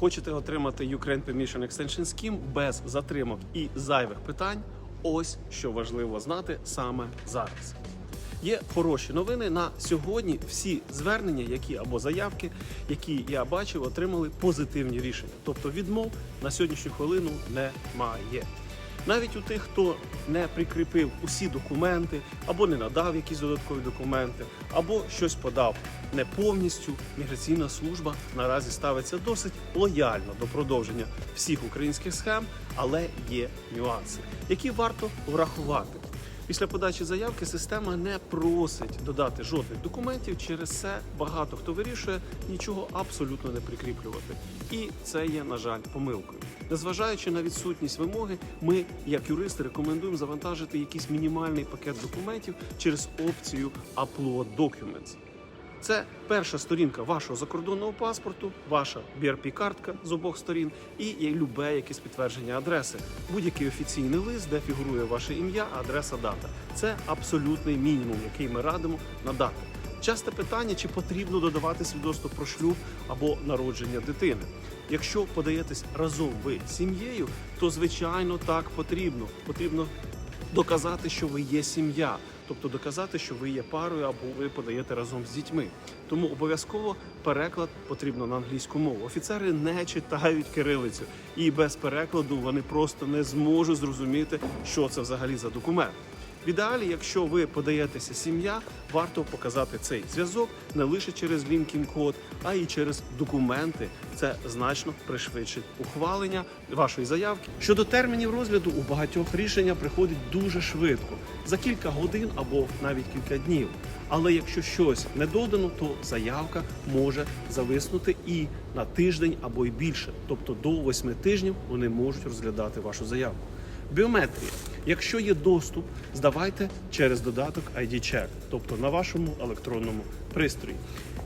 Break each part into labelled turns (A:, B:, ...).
A: Хочете отримати Ukraine Permission Extension Scheme без затримок і зайвих питань? Ось що важливо знати саме зараз. Є хороші новини на сьогодні. Всі звернення, які або заявки, які я бачив, отримали позитивні рішення. Тобто відмов на сьогоднішню хвилину немає. Навіть у тих, хто не прикріпив усі документи, або не надав якісь додаткові документи, або щось подав не повністю, міграційна служба наразі ставиться досить лояльно до продовження всіх українських схем, але є нюанси, які варто врахувати. Після подачі заявки система не просить додати жодних документів. Через це багато хто вирішує нічого абсолютно не прикріплювати. І це є, на жаль, помилкою. Незважаючи на відсутність вимоги, ми, як юристи, рекомендуємо завантажити якийсь мінімальний пакет документів через опцію Upload Documents. Це перша сторінка вашого закордонного паспорту, ваша BRP-картка з обох сторін і є любе якесь підтвердження адреси. Будь-який офіційний лист, де фігурує ваше ім'я, адреса, дата. Це абсолютний мінімум, який ми радимо надати. Часте питання, чи потрібно додавати свідоцтво про шлюб або народження дитини. Якщо подаєтесь разом ви з сім'єю, то звичайно так потрібно. Потрібно доказати, що ви є сім'я, тобто доказати, що ви є парою або ви подаєте разом з дітьми. Тому обов'язково переклад потрібно на англійську мову. Офіцери не читають кирилицю, і без перекладу вони просто не зможуть зрозуміти, що це взагалі за документ. В ідеалі, якщо ви подаєтеся сім'я, варто показати цей зв'язок не лише через LinkedIn код, а й через документи. Це значно пришвидшить ухвалення вашої заявки. Щодо термінів розгляду, у багатьох рішення приходить дуже швидко за кілька годин або навіть кілька днів. Але якщо щось не додано, то заявка може зависнути і на тиждень або й більше, тобто до восьми тижнів вони можуть розглядати вашу заявку. Біометрія. Якщо є доступ, здавайте через додаток ID Check, тобто на вашому електронному пристрої.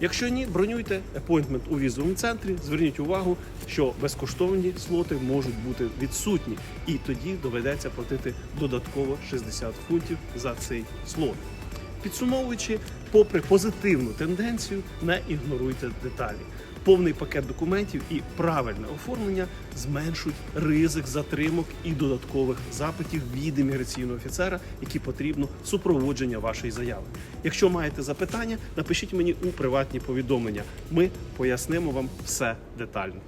A: Якщо ні, бронюйте appointment у візовому центрі. Зверніть увагу, що безкоштовні слоти можуть бути відсутні, і тоді доведеться платити додатково 60 фунтів за цей слот. Підсумовуючи, попри позитивну тенденцію, не ігноруйте деталі. Повний пакет документів і правильне оформлення зменшують ризик затримок і додаткових запитів від імміграційного офіцера, які потрібно супроводження вашої заяви. Якщо маєте запитання, напишіть мені у приватні повідомлення. Ми пояснимо вам все детально.